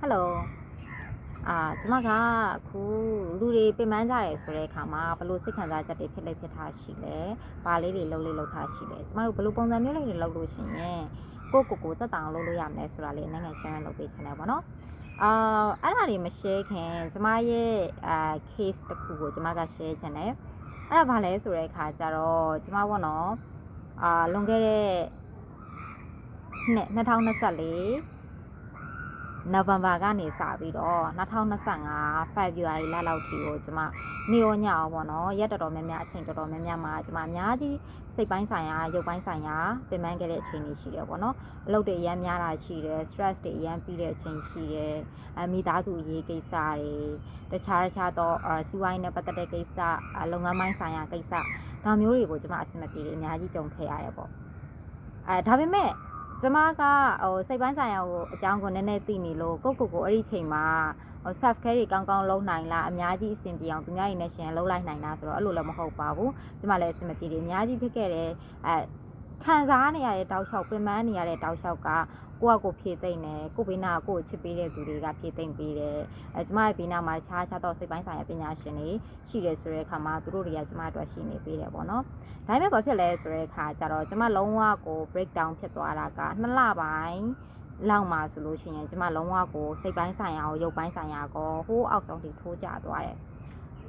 ဟယ်လိုအာကျမကအခုလူတွေပြင်ပန်းကြတယ်ဆိုတဲ့အခါမှာဘယ်လိုစိတ်ခံစားချက်တွေဖြစ်လိမ့်ဖြစ်ထားရှိလဲဘာလေးတွေလုပ်လေးလုပ်ထားရှိလဲကျမတို့ဘယ်လိုပုံစံမျိုးလေးတွေလုပ်လို့ရှိရင်ကိုယ့်ကိုယ်ကိုတက်တောင်လုပ်လို့ရမလဲဆိုတာလေးနိုင်ငံ share လုပ်ပေးချင်တယ်ပေါ့နော်အာအဲ့ဒါတွေမ share ခင်ကျမရဲ့အာ case တစ်ခုကိုကျမက share ချင်တယ်အဲ့ဒါဘာလဲဆိုတဲ့အခါကျတော့ကျမပေါ့နော်အာလွန်ခဲ့တဲ့နှစ်2024 November ကနေစပြီးတော့2025 February လလောက်ထိကိုကျမနေရောညအောင်ပေါ့နော်ရက်တော်တော်များများအချိန်တော်တော်များများမှာကျမအများကြီးစိတ်ပိုင်းဆိုင်ရာရုပ်ပိုင်းဆိုင်ရာပြင်ပန်းခဲ့တဲ့အချိန်တွေရှိတယ်ပေါ့နော်အလုပ်တွေအများများတာရှိတယ် stress တွေအများပြီးတဲ့အချိန်ရှိတယ်အမိသားစုအရေးကိစ္စတွေတခြားတခြားသောအစီးပွားရေးနဲ့ပတ်သက်တဲ့ကိစ္စအလုပ်ငန်းပိုင်းဆိုင်ရာကိစ္စဒါမျိုးတွေကိုကျမအဆင်မပြေတယ်အများကြီးကြုံခဲ့ရတယ်ပေါ့အဲဒါပေမဲ့ ကျမကဟိုစိတ်ပိုင်းဆိုင်ရာကိုအကြောင်းကိုနည်းနည်းသိနေလို့ကိုယ့်ကိုယ်ကိုအဲ့ဒီချိန်မှာဟို self care တွေကောင်းကောင်းလုပ်နိုင်လားအများကြီးအဆင်ပြေအောင်သူများတွေနဲ့ရှင်လုပ်လိုက်နိုင်လားဆိုတော့အဲ့လိုလည်းမဟုတ်ပါဘူးကျမလည်းအဆင်မပြေတယ်အများကြီးဖြစ်ခဲ့တယ်အဲ ခံစားနေရတဲ့တောက်လျှောက်ပင်ပန်းနေရတဲ့တောက်လျှောက်ကကိုယ့်အကိုဖြည့်သိမ့်တယ်ကိုယ့်ဘေးနာကိုယ့်ကိုချစ်ပေးတဲ့သူတွေကဖြည့်သိမ့်ပေးတယ်အဲကျမရဲ့ဘေးနာမှာတခြားခြားသောစိတ်ပိုင်းဆိုင်ရာပညာရှင်တွေရှိတယ်ဆိုတဲ့အခါမှာသူတို့တွေကကျမအတွက်ရှိနေပေးတယ်ပေါ့နော်ဒါပေမဲ့ဘာဖြစ်လဲဆိုတဲ့အခါကျတော့ကျမလုံးဝကို break down ဖြစ်သွားတာကနှစ်လပိုင်းလောက်မှာဆိုလို့ရှိရင်ကျမလုံးဝကိုစိတ်ပိုင်းဆိုင်ရာကိုရုပ်ပိုင်းဆိုင်ရာကိုဟိုးအောက်ဆုံးထိထိုးကျသွားတယ်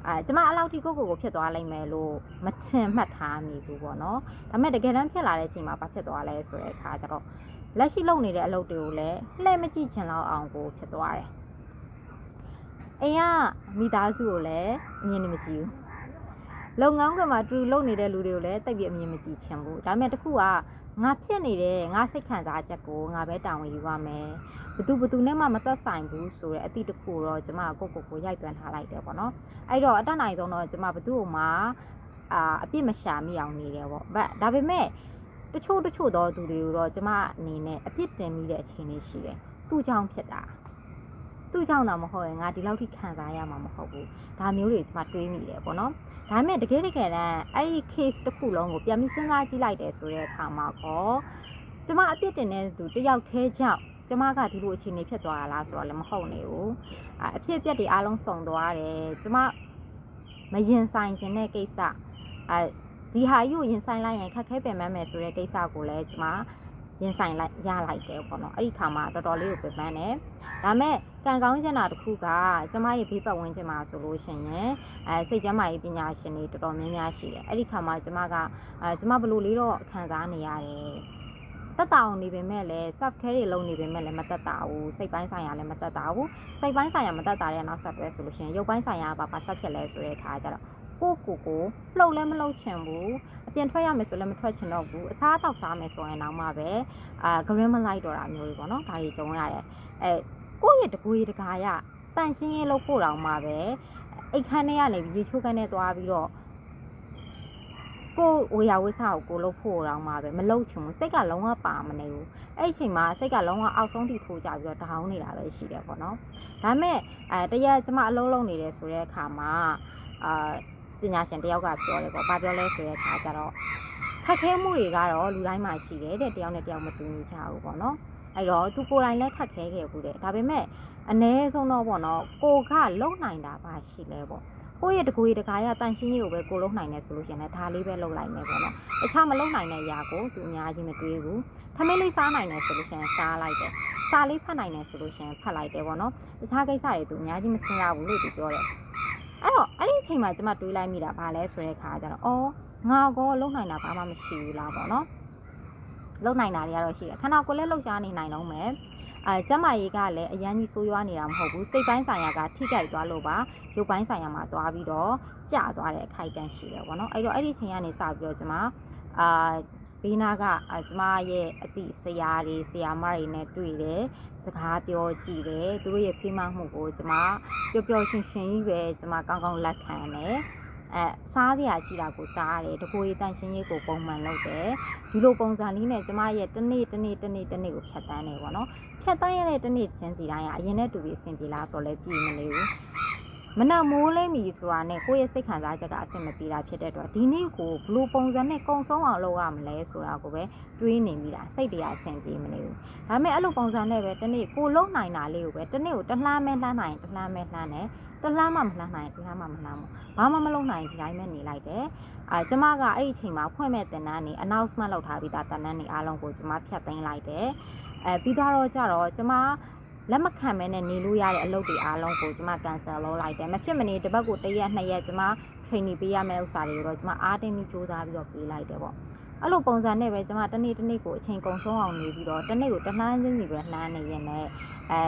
အဲကျမအဲ့လောက်ထိကိုယ့်ကိုယ်ကိုဖြစ်သွားလိမ့်မယ်လို့မထင်မှတ်ထားမိဘူးပေါ့နော်ဒါပေမဲ့တကယ်တမ်းဖြစ်လာတဲ့အချိန်မှာဘာဖြစ်သွားလဲဆိုတဲ့အခါကျတော့လက်ရှိလုပ်နေတဲ့အလုပ်တွေကိုလည်းလှည့်မကြည့်ချင်တော့အောင်ကိုဖြစ်သွားတယ်အိမ်ကမိသားစုကိုလည်းအမြင်နဲ့မကြည့်ဘူးလုပ်ငန်းခွင်မှာတူလုပ်နေတဲ့လူတွေကိုလည်းတိတ်ပြီးအမြင်မကြည့်ချင်ဘူးဒါပေမဲ့တခုကငါဖြစ်နေတဲ့ငါစိတ်ခံစားချက်ကိုငါပဲတာဝန်ယူရမယ်ဘ သူဘသူနဲ့မှမသက်ဆိုင်ဘူးဆိုတဲ့အသည့်တစ်ခုတော့ကျမကိုကိုကိုကိုရိုက်သွင်းထားလိုက်တယ်ပေါ့နော်အဲ့တော့အတတ်နိုင်ဆုံးတော့ကျမဘသူ့ကိုမှအာအပြစ်မရှာမိအောင်နေတယ်ပေါ့ဗတ်ဒါပေမဲ့တချို့တချို့သောသူတွေကိုတော့ကျမအနေနဲ့အပြစ်တင်မိတဲ့အခြေအနေရှိတယ်သူ့ကြောင့်ဖြစ်တာသူ့ကြောင့်တော့မဟုတ်ရင်ငါဒီလောက်ထိခံစားရမှာမဟုတ်ဘူးဒါမျိုးတွေကျမတွေးမိတယ်ပေါ့နော်ဒါပေမဲ့တကယ်တကယ်တမ်းအဲ့ဒီ case တစ်ခုလုံးကိုပြန်ပြီးစဉ်းစားကြည့်လိုက်တယ်ဆိုတဲ့အခါမှာကောကျမအပြစ်တင်တဲ့သူတယောက်တည်းကြောင့် ကျမကဒီလိုအခြေအနေဖြစ်သွားတာလားဆိုတော့လည်းမဟုတ်နေဘူးအအဖြစ်အပျက်တွေအားလုံးစုံသွားတယ်ကျမမရင်ဆိုင်ခြင်းတဲ့ကိစ္စအဲဒီဟာယူရင်ဆိုင်လိုက်ရင်ခက်ခဲပင်ပန်းမယ်ဆိုတဲ့ကိစ္စကိုလည်းကျမရင်ဆိုင်လိုက်ရလိုက်တယ်ပေါ့နော်အဲ့ဒီခါမှာတော်တော်လေးကိုပင်ပန်းတယ်ဒါမဲ့ကံကောင်းချင်တာတစ်ခုကကျမရဲ့ဘေးပတ်ဝန်းကျင်မှာဆိုလို့ရှိရင်အဲစိတ်ကျန်းမာရေးပညာရှင်တွေတော်တော်များများရှိတယ်အဲ့ဒီခါမှာကျမကအဲကျမဘလို့လေးတော့ခံစားနေရတယ် တက်တာအောင်နေပေမဲ့လည်း self care တွေလုပ်နေပေမဲ့လည်းမတက်တာဘူးစိတ်ပိုင်းဆိုင်ရာလည်းမတက်တာဘူးစိတ်ပိုင်းဆိုင်ရာမတက်တာတဲ့နောက်ဆက်တွဲဆိုလို့ရှိရင်ရုပ်ပိုင်းဆိုင်ရာကဘာဆက်ဖြစ်လဲဆိုတဲ့အခါကျတော့ကိုကိုကိုလှုပ်လည်းမလှုပ်ချင်ဘူးအပြင်ထွက်ရမယ်ဆိုလည်းမထွက်ချင်တော့ဘူးအစားအသောက်စားမယ်ဆိုရင်တော့မှပဲအာဂရင်းမလိုက်တော့တာမျိုးတွေပေါ့နော်ဒါတွေကြုံရတယ်အဲကိုယ့်ရဲ့တပွေးတကာရတန့်ရှင်းရေးလုပ်ဖို့တောင်မှပဲအိတ်ခမ်းထဲကနေရေချိုးခမ်းထဲသွားပြီးတော့ ကိုဝေယဝိဆာကိုကိုလုပ်ဖို့တောင်မှပဲမလုပ်ချင်ဘူးစိတ်ကလုံးဝပါမနေဘူးအဲ့ဒီအချိန်မှာစိတ်ကလုံးဝအောက်ဆုံးထိထိုးကြပြီးတော့တောင်းနေတာပဲရှိတယ်ပေါ့နော်ဒါပေမဲ့အဲတရက်ကျမအလုံးလုံးနေတယ်ဆိုတဲ့အခါမှာအာပညာရှင်တယောက်ကပြောတယ်ပေါ့။ဘာပြောလဲဆိုတဲ့အခါကျတော့ခက်ခဲမှုတွေကတော့လူတိုင်းမှာရှိတယ်တဲ့တယောက်နဲ့တယောက်မတူညီကြဘူးပေါ့နော်။အဲ့တော့သူကိုယ်တိုင်လည်းခက်ခဲခဲ့ဘူးတဲ့။ဒါပေမဲ့အ ਨੇ ဆုံးတော့ပေါ့နော်ကိုကလုံနိုင်တာပါရှိလဲပေါ့။ ကိုယ့်ရဲ့တကူကြီးတကားရတန်ရှင်းရေးကိုပဲကိုလုံနိုင်တယ်ဆိုလို့ရှိရင်လည်းဒါလေးပဲလုံလိုက်မယ်ပေါ့နော်။တခြားမလုံနိုင်တဲ့အရာကိုသူအများကြီးမတွေးဘူး။ထမင်းလေးစားနိုင်တယ်ဆိုလို့ရှိရင်စားလိုက်တယ်။စားလေးဖတ်နိုင်တယ်ဆိုလို့ရှိရင်ဖတ်လိုက်တယ်ပေါ့နော်။တခြားကိစ္စတွေသူအများကြီးမစဉ်းစားဘူးလို့သူပြောတယ်။အဲ့တော့အဲ့ဒီအချိန်မှာကျမတွေးလိုက်မိတာဘာလဲဆိုတဲ့ခါကျတော့အော်ငါကောလုံနိုင်တာဘာမှမရှိဘူးလားပေါ့နော်လုံနိုင်တာတွေကတော့ရှိတယ်ခန္ဓာကိုယ်လည်းလှုပ်ရှားနေနိုင်တော့မယ် အဲကျမကြီးကလည်းအရန်ကြီးဆိုးရွားနေတာမဟုတ်ဘူးစိတ်ပိုင်းဆိုင်ရာကထိကြိုက်သွားလို့ပါရုပ်ပိုင်းဆိုင်ရာမှာသွားပြီးတော့ကျသွားတဲ့အခိုက်အတန့်ရှိတယ်ပေါ့နော်အဲ့တော့အဲ့ဒီချိန်ကနေစပြီးတော့ကျမအာဘေးနာကကျမရဲ့အတိဆရာတွေဆရာမတွေနဲ့တွေ့တယ်စကားပြောကြည့်တယ်သူတို့ရဲ့ဖိမမှုကိုကျမပျော်ပျော်ရွှင်ရွှင်ကြီးပဲကျမကောင်းကောင်းလက်ခံတယ်အဲစားစရာရှိတာကိုစားရတယ်တကိုယ်ရည်တန့်ရှင်းရေးကိုပုံမှန်လုပ်တယ်ဒီလိုပုံစံလေးနဲ့ကျမရဲ့တစ်နေ့တစ်နေ့တစ်နေ့တစ်နေ့ကိုဖြတ်တန်းနေပေါ့နော် ဖြတ်တန်းရတဲ့တစ်နေ့ချင်းစီတိုင်းကအရင်နဲ့တူပြီးအဆင်ပြေလားဆိုတော့လည်းကြည့်မနေဘူးမနက်မိုးလိမ့်ပြီဆိုတာနဲ့ကိုယ့်ရဲ့စိတ်ခံစားချက်ကအဆင်မပြေတာဖြစ်တဲ့အတွက်ဒီနေ့ကိုဘလို့ပုံစံနဲ့ကုံဆုံးအောင်လုပ်ရမလဲဆိုတာကိုပဲတွေးနေမိတာစိတ်တရားအဆင်ပြေမနေဘူးဒါပေမဲ့အဲ့လိုပုံစံနဲ့ပဲတနေ့ကိုလုံနိုင်တာလေးကိုပဲတနေ့ကိုတလှမ်းမဲလှမ်းနိုင်တလှမ်းမဲလှမ်းတယ်တလှမ်းမှမလှမ်းနိုင်တလှမ်းမှမလှမ်းဘူးဘာမှမလုပ်နိုင်ဒီတိုင်းပဲနေလိုက်တယ်အာကျမကအဲ့ဒီအချိန်မှာဖွင့်မဲ့တင်တန်းနေ announcement လုပ်ထားပြီးသားတင်တန်းနေအားလုံးကိုကျမဖြတ်သိမ်းလိုက်တယ် အဲပြီးတော့ကြတော့ကျမလက်မခံမဲနဲ့နေလို့ရတဲ့အလုပ်တွေအားလုံးကိုကျမ cancel လုပ်လိုက်တယ်မဖြစ်မနေတစ်ပတ်ကိုတစ်ရက်နှစ်ရက်ကျမ training ပေးရမယ့်ဥစ္စာတွေကိုတော့ကျမအားတင်းပြီးစူးစမ်းပြီးတော့ပေးလိုက်တယ်ပေါ့အဲ့လိုပုံစံနဲ့ပဲကျမတစ်နေ့တစ်နေ့ကိုအချိန်ကုန်ဆုံးအောင်နေပြီးတော့တစ်နေ့ကိုတစ်နှမ်းချင်းစီပဲနှမ်းနေရင်လည်းအဲ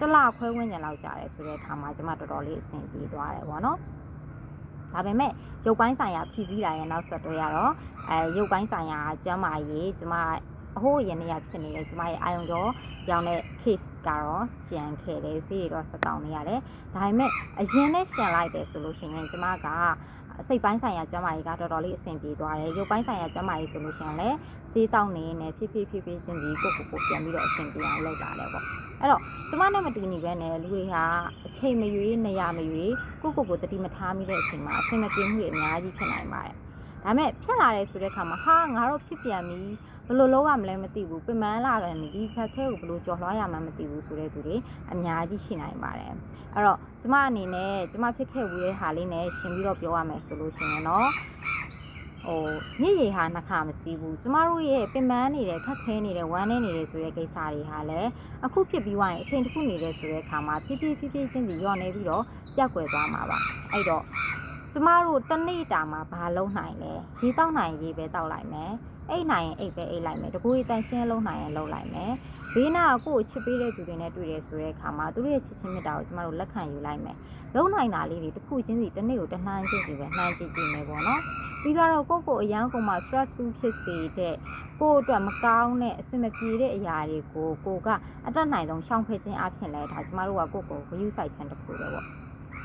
တစ်လခွဲဝန်းကျင်လောက်ကြာတယ်ဆိုတဲ့အခါမှာကျမတော်တော်လေးအဆင်ပြေသွားတယ်ပေါ့နော်ဒါပေမဲ့ရုပ်ပိုင်းဆိုင်ရာဖြည့်ဆည်းတာရဲ့နောက်ဆက်တွဲရတော့အဲရုပ်ပိုင်းဆိုင်ရာကျမ်းမာရေးကျမ အဟိုးရနေရဖြစ်နေတယ်ကျမရဲ့အာယုံကျော်ရောင်းတဲ့ case ကတော့ကျန်ခဲ့တယ်ဈေးတွေတော့စတောင်းနေရတယ်ဒါပေမဲ့အရင်နဲ့ရှန်လိုက်တယ်ဆိုလို့ရှိရင်ကျမကစိတ်ပိုင်းဆိုင်ရာကျန်းမာရေးကတော်တော်လေးအဆင်ပြေသွားတယ်ရုပ်ပိုင်းဆိုင်ရာကျန်းမာရေးဆိုလို့ရှိရင်လည်းဈေးတောင်းနေနေဖြည်းဖြည်းဖြည်းဖြည်းချင်းစီကိုကိုကိုပြန်ပြီးတော့အဆင်ပြေအောင်လုပ်တာလေပေါ့အဲ့တော့ကျမနဲ့မတူညီပဲနဲ့လူတွေဟာအချိန်မရွေးနေရမရွေးကိုကိုကိုတတိမထားမိတဲ့အချိန်မှာအဆင်မပြေမှုတွေအများကြီးဖြစ်နိုင်ပါတယ် ဒါမဲ့ဖြစ်လာတယ်ဆိုတဲ့အခါမှာဟာငါတို့ဖြစ်ပြန်ပြီဘယ်လိုလုပ်ရမလဲမသိဘူးပြင်ပန်းလာတယ်ဒီခက်ခဲကိုဘယ်လိုကြော်လွှားရမှန်းမသိဘူးဆိုတဲ့သူတွေအများကြီးရှိနိုင်ပါတယ်အဲ့တော့ကျမအနေနဲ့ကျမဖြစ်ခဲ့ဘူးတဲ့ဟာလေးနဲ့ရှင်ပြီးတော့ပြောရမယ်ဆိုလို့ရှိရင်တော့ဟိုညစ်ရေဟာနှခါမစည်းဘူးကျမတို့ရဲ့ပင်ပန်းနေတဲ့ခက်ခဲနေတဲ့ဝမ်းနေနေတဲ့ဆိုတဲ့ကိစ္စတွေဟာလည်းအခုဖြစ်ပြီးသွားရင်အချိန်တစ်ခုနေတဲ့ဆိုတဲ့အခါမှာဖြည်းဖြည်းဖြည်းဖြည်းချင်းစီညော့နေပြီးတော့ပြတ်ကွယ်သွားမှာပါအဲ့တော့ ကျမတို့တစ်နေ့တာမှာဘာလုံးနိုင်လဲရေတောက်နိုင်ရေပဲတောက်လိုက်မယ်အိတ်နိုင်ရင်အိတ်ပဲအိတ်လိုက်မယ်တကူရီတန်ရှင်းလုံးနိုင်ရင်လုံးလိုက်မယ်ဘေးနာကကိုယ့်ကိုချစ်ပေးတဲ့သူတွေနဲ့တွေ့တယ်ဆိုတဲ့အခါမှာသူတို့ရဲ့ချစ်ချင်းမေတ္တာကိုကျမတို့လက်ခံယူလိုက်မယ်လုံးနိုင်တာလေးတွေတစ်ခုချင်းစီတစ်နေ့ကိုတစ်နှမ်းချင်းစီပဲနှမ်းကြည့်ကြည့်မယ်ပေါ့နော်ပြီးတော့ကိုယ့်ကိုအရန်ကုန်မှာ stressful ဖြစ်စေတဲ့ကိုယ့်အတွက်မကောင်းတဲ့အဆင်မပြေတဲ့အရာတွေကိုကိုကအတက်နိုင်ဆုံးရှောင်ဖယ်ခြင်းအပြင်လဲဒါကျမတို့ကကိုယ့်ကိုဂရုစိုက်ခြင်းတစ်ခုပဲပေါ့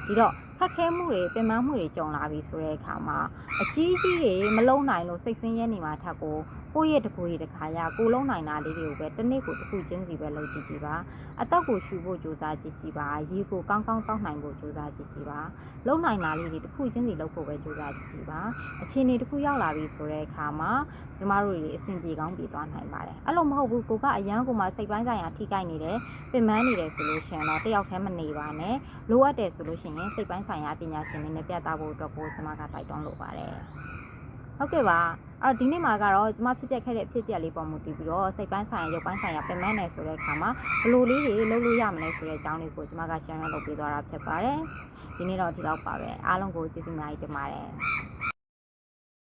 ဒီတော့ခက်ခဲမှုတွေပင်ပန်းမှုတွေကြုံလာပြီဆိုတဲ့အခါမှာအကြီးကြီးတွေမလုံးနိုင်လို့စိတ်ဆင်းရဲနေမှာထက်ကို ကိုယ့်ရဲ့တကူကြီးတခါရကိုလုံးနိုင်တာလေးတွေကိုပဲတစ်နေ့ကိုတစ်ခုချင်းစီပဲလုပ်ကြည့်ကြည့်ပါအတော့ကိုရှူဖို့ကြိုးစားကြည့်ကြည့်ပါရေကိုကောင်းကောင်းတောက်နိုင်ဖို့ကြိုးစားကြည့်ကြည့်ပါလုံးနိုင်တာလေးတွေတစ်ခုချင်းစီလုပ်ဖို့ပဲကြိုးစားကြည့်ကြည့်ပါအခြေအနေတစ်ခုရောက်လာပြီဆိုတဲ့အခါမှာကျမတို့တွေအဆင်ပြေကောင်းပြေသွားနိုင်ပါတယ်အဲ့လိုမဟုတ်ဘူးကိုကအရန်ကိုမှစိတ်ပိုင်းဆိုင်ရာထိခိုက်နေတယ်ပင်ပန်းနေတယ်ဆိုလို့ရှိရင်တော့တယောက်တည်းမနေပါနဲ့လိုအပ်တယ်ဆိုလို့ရှိရင်စိတ်ပိုင်းဆိုင်ရာပညာရှင်တွေနဲ့ပြသဖို့အတွက်ကိုကျမကတိုက်တွန်းလိုပါတယ်ဟုတ်ကဲ့ပါ အဲ့တော့ဒီနေ့မှာကတော့ကျမဖြစ်ပျက်ခဲ့တဲ့အဖြစ်အပျက်လေးပေါ်မူတည်ပြီးတော့စိတ်ပိုင်းဆိုင်ရာရုပ်ပိုင်းဆိုင်ရာပင်ပန်းနေဆိုတဲ့အခါမှာဘယ်လိုလေးတွေလုပ်လို့ရမလဲဆိုတဲ့အကြောင်းလေးကိုကျမက share လုပ်ပေးသွားတာဖြစ်ပါတယ်ဒီနေ့တော့ဒီလောက်ပါပဲအားလုံးကိုကျေးဇူးအများကြီးတင်ပါတယ်